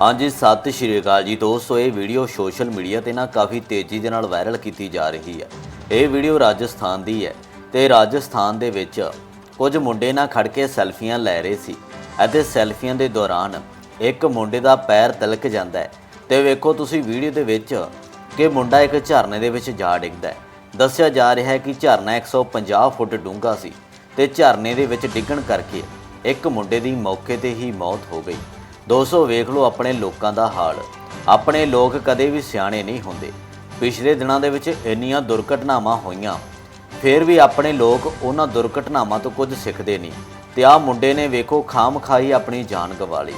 ਹਾਂਜੀ, ਸਤਿ ਸ਼੍ਰੀ ਅਕਾਲ ਜੀ ਦੋਸਤੋ, ਇਹ ਵੀਡੀਓ ਸੋਸ਼ਲ ਮੀਡੀਆ ਤੇ ਨਾ ਕਾਫੀ ਤੇਜ਼ੀ ਦੇ ਨਾਲ ਵਾਇਰਲ ਕੀਤੀ ਜਾ ਰਹੀ ਹੈ। ਇਹ ਵੀਡੀਓ ਰਾਜਸਥਾਨ ਦੀ ਹੈ ਤੇ ਰਾਜਸਥਾਨ ਦੇ ਵਿੱਚ ਕੁਝ ਮੁੰਡੇ ਨਾ ਖੜ ਕੇ ਸੈਲਫੀਆਂ ਲੈ ਰਹੇ ਸੀ ਅਤੇ ਸੈਲਫੀਆਂ ਦੇ ਦੌਰਾਨ ਇੱਕ ਮੁੰਡੇ ਦਾ ਪੈਰ ਤਿਲਕ ਜਾਂਦਾ ਹੈ ਤੇ ਵੇਖੋ ਤੁਸੀਂ ਵੀਡੀਓ ਦੇ ਵਿੱਚ ਕਿ ਮੁੰਡਾ ਇੱਕ ਝਰਨੇ ਦੇ ਵਿੱਚ ਜਾ ਡਿੱਗਦਾ ਹੈ। ਦੱਸਿਆ ਜਾ ਰਿਹਾ ਹੈ ਕਿ ਝਰਨਾ 150 ਫੁੱਟ ਡੂੰਘਾ ਸੀ ਤੇ ਝਰਨੇ ਦੇ ਵਿੱਚ ਡਿੱਗਣ ਕਰਕੇ ਇੱਕ ਮੁੰਡੇ ਦੀ ਮੌਕੇ ਤੇ ਹੀ ਮੌਤ ਹੋ ਗਈ। ਦੋਸਤੋ, ਵੇਖ ਲਓ ਆਪਣੇ ਲੋਕਾਂ ਦਾ ਹਾਲ। ਆਪਣੇ ਲੋਕ ਕਦੇ ਵੀ ਸਿਆਣੇ ਨਹੀਂ ਹੁੰਦੇ। ਪਿਛਲੇ ਦਿਨਾਂ ਦੇ ਵਿੱਚ ਇੰਨੀਆਂ ਦੁਰਘਟਨਾਵਾਂ ਹੋਈਆਂ। ਫਿਰ ਵੀ ਆਪਣੇ ਲੋਕ ਉਹਨਾਂ ਦੁਰਘਟਨਾਵਾਂ ਤੋਂ ਕੁਝ ਸਿੱਖਦੇ ਨਹੀਂ। ਤੇ ਆਹ ਮੁੰਡੇ ਨੇ ਵੇਖੋ, ਖਾਮ ਖਾਈ ਆਪਣੀ ਜਾਨ ਗਵਾ ਲਈ।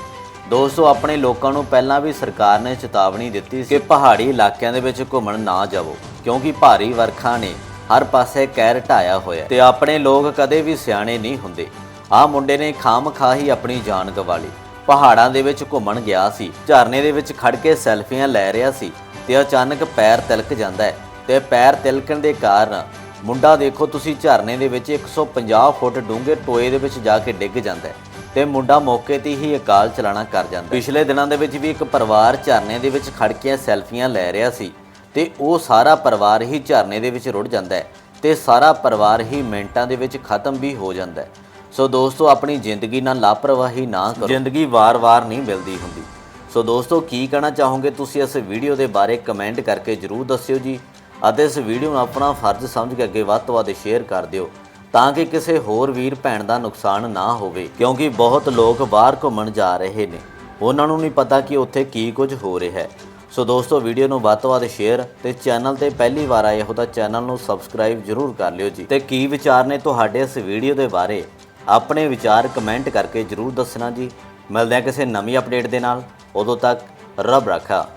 ਦੋਸਤੋ, ਆਪਣੇ ਲੋਕਾਂ ਨੂੰ ਪਹਿਲਾਂ ਵੀ ਸਰਕਾਰ ਨੇ ਚੇਤਾਵਨੀ ਦਿੱਤੀ ਕਿ ਪਹਾੜੀ ਇਲਾਕਿਆਂ ਦੇ ਵਿੱਚ ਘੁੰਮਣ ਨਾ ਜਾਵੋ, ਕਿਉਂਕਿ ਭਾਰੀ ਵਰਖਾ ਨੇ ਹਰ ਪਾਸੇ ਕਹਿਰ ਢਾਇਆ ਹੋਇਆ ਹੈ। ਤੇ ਆਪਣੇ ਲੋਕ ਕਦੇ ਵੀ ਸਿਆਣੇ ਨਹੀਂ ਹੁੰਦੇ। ਆਹ ਮੁੰਡੇ ਨੇ ਖਾਮ ਖਾਹੀ ਆਪਣੀ ਜਾਨ ਗਵਾ ਲਈ। ਪਹਾੜਾਂ ਦੇ ਵਿੱਚ ਘੁੰਮਣ ਗਿਆ ਸੀ। ਝਰਨੇ ਦੇ ਵਿੱਚ ਖੜ ਕੇ ਸੈਲਫੀਆਂ ਲੈ ਰਿਹਾ ਸੀ ਤੇ ਅਚਾਨਕ ਪੈਰ ਤਿਲਕ ਜਾਂਦਾ ਹੈ ਤੇ ਪੈਰ ਤਿਲਕਣ ਦੇ ਕਾਰਨ ਮੁੰਡਾ ਦੇਖੋ ਤੁਸੀਂ ਝਰਨੇ ਦੇ ਵਿੱਚ 150 ਫੁੱਟ ਡੂੰਘੇ ਟੋਏ ਦੇ ਵਿੱਚ ਜਾ ਕੇ ਡਿੱਗ ਜਾਂਦਾ ਹੈ ਤੇ ਮੁੰਡਾ ਮੌਕੇ ਤੇ ਹੀ ਅਕਾਲ ਚਲਾਣਾ ਕਰ ਜਾਂਦਾ ਪਿਛਲੇ ਦਿਨਾਂ ਦੇ ਵਿੱਚ ਵੀ ਇੱਕ ਪਰਿਵਾਰ ਝਰਨੇ ਦੇ ਵਿੱਚ ਖੜ ਕੇ ਸੈਲਫੀਆਂ ਲੈ ਰਿਹਾ ਸੀ ਤੇ ਉਹ ਸਾਰਾ ਪਰਿਵਾਰ ਹੀ ਝਰਨੇ ਦੇ ਵਿੱਚ ਰੁੜ ਜਾਂਦਾ ਹੈ ਤੇ ਸਾਰਾ ਪਰਿਵਾਰ ਹੀ ਮਿੰਟਾਂ ਦੇ ਵਿੱਚ ਖਤਮ ਵੀ ਹੋ ਜਾਂਦਾ ਹੈ। ਸੋ ਦੋਸਤੋ, ਆਪਣੀ ਜ਼ਿੰਦਗੀ ਨਾਲ ਲਾਪਰਵਾਹੀ ਨਾ ਕਰੋ। ਜ਼ਿੰਦਗੀ ਵਾਰ-ਵਾਰ ਨਹੀਂ ਮਿਲਦੀ ਹੁੰਦੀ। ਸੋ ਦੋਸਤੋ, ਕੀ ਕਹਿਣਾ ਚਾਹੋਗੇ ਤੁਸੀਂ ਇਸ ਵੀਡੀਓ ਦੇ ਬਾਰੇ ਕਮੈਂਟ ਕਰਕੇ ਜਰੂਰ ਦੱਸਿਓ ਜੀ। ਅਤੇ ਇਸ ਵੀਡੀਓ ਨੂੰ ਆਪਣਾ ਫਰਜ਼ ਸਮਝ ਕੇ ਅੱਗੇ ਵੱਧ ਤੋਂ ਵੱਧ ਸ਼ੇਅਰ ਕਰ ਦਿਓ, ਤਾਂ ਕਿ ਕਿਸੇ ਹੋਰ ਵੀਰ ਭੈਣ ਦਾ ਨੁਕਸਾਨ ਨਾ ਹੋਵੇ, ਕਿਉਂਕਿ ਬਹੁਤ ਲੋਕ ਬਾਹਰ ਘੁੰਮਣ ਜਾ ਰਹੇ ਨੇ। ਉਹਨਾਂ ਨੂੰ ਨਹੀਂ ਪਤਾ ਕਿ ਉੱਥੇ ਕੀ ਕੁਝ ਹੋ ਰਿਹਾ ਹੈ। ਸੋ ਦੋਸਤੋ, ਵੀਡੀਓ ਨੂੰ ਵੱਧ ਤੋਂ ਵੱਧ ਸ਼ੇਅਰ ਤੇ ਚੈਨਲ ਤੇ ਪਹਿਲੀ ਵਾਰ ਆਏ ਹੋ ਤਾਂ ਚੈਨਲ ਨੂੰ ਸਬਸਕ੍ਰਾਈਬ ਜਰੂਰ ਕਰ ਲਿਓ ਜੀ। ਤੇ ਕੀ ਵਿਚਾਰ ਨੇ ਤੁਹਾਡੇ ਇਸ ਵੀਡੀਓ ਦੇ ਬਾਰੇ? ਆਪਣੇ ਵਿਚਾਰ ਕਮੈਂਟ ਕਰਕੇ ਜਰੂਰ ਦੱਸਣਾ ਜੀ। ਮਿਲਦੇ ਹਾਂ ਕਿਸੇ ਨਵੀਂ ਅਪਡੇਟ ਦੇ ਨਾਲ। ਉਦੋਂ ਤੱਕ ਰੱਬ ਰਾਖਾ।